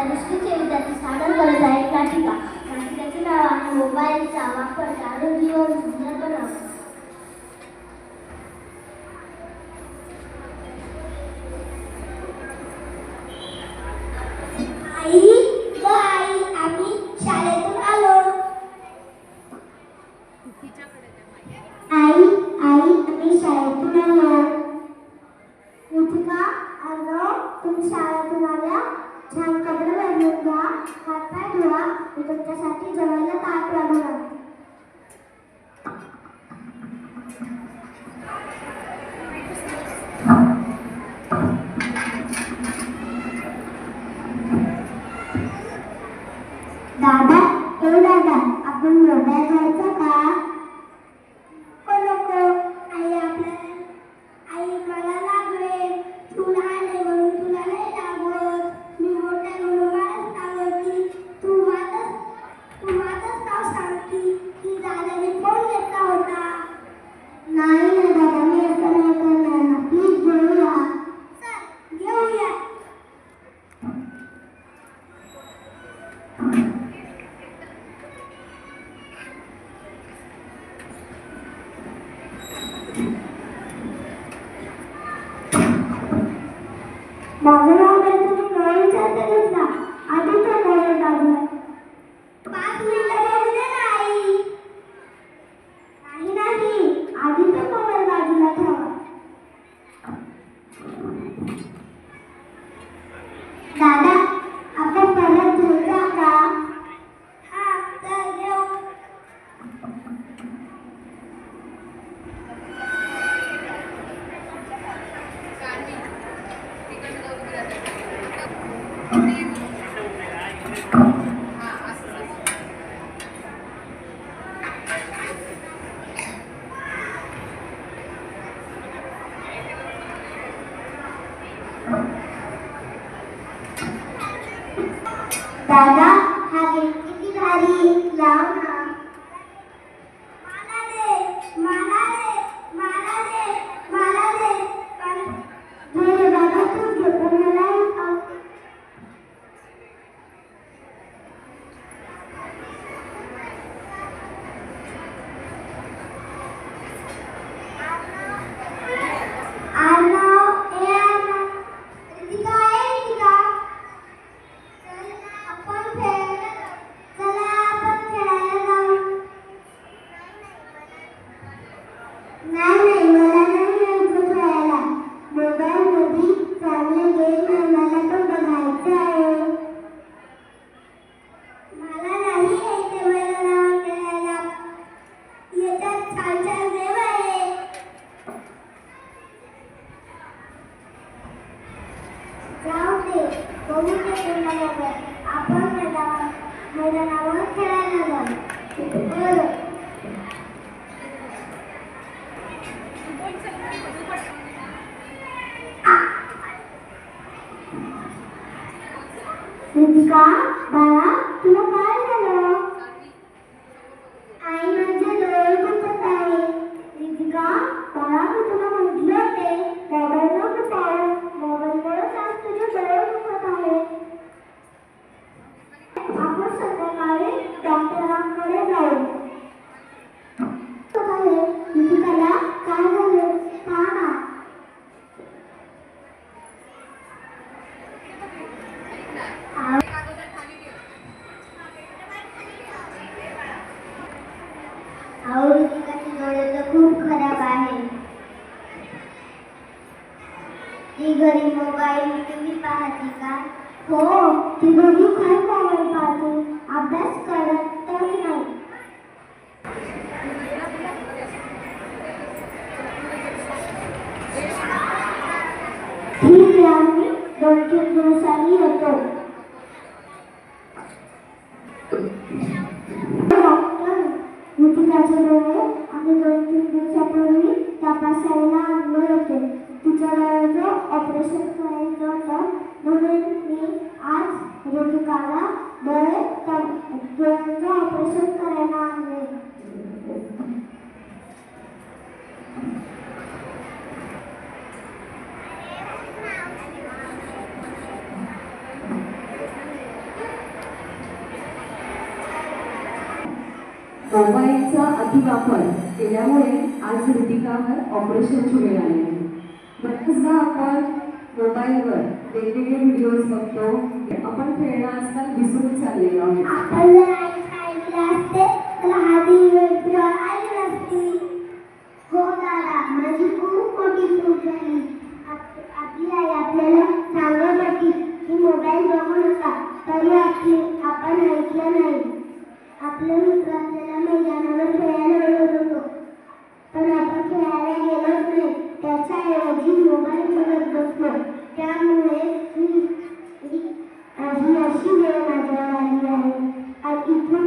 તનિષ્ક છે ત્યાંથી સાધન કરે સાહેબ નાટિકા નાટિકા ચલાવવાનું મોબાઈલ ચાવા પર ચાલુ જીવન સુંદર બનાવો Да, да. বাংলা Tanah రితికా బాల तुला काय झालं आई माझ्या डोळे दुखत आहे రిतिका बाळा मी तुला आवृत्तीकाचे डोळे तर खूप खराब आहे. ती घरी मोबाईल तुम्ही पाहते का? हो ती दोघी खूप मोबाईल पाहते. अभ्यास करत ठीक आहे दोन तीन दिवसांनी येतो. माझे डोळे आम्ही दोन तीन दिवसापूर्वी तपासायला आणले होते. तिच्या डोळ्याचं ऑपरेशन करायचं होतं. म्हणून मी आज ऋतुकाला डोळे डोळ्यांचं ऑपरेशन करायला आणले मोबाईलचा अतिवापर केल्यामुळे आज ऋतिकावर ऑपरेशनची वेळ आली आहे बरेचदा आपण मोबाईलवर वेगवेगळे व्हिडिओज बघतो. आपण खेळणं आजकाल विसरून चाललेलो आहोत. मोबाईल बघत बसलो त्यामुळे मी ही ही अशी वेळ माझ्यावर आली आहे आणि इथून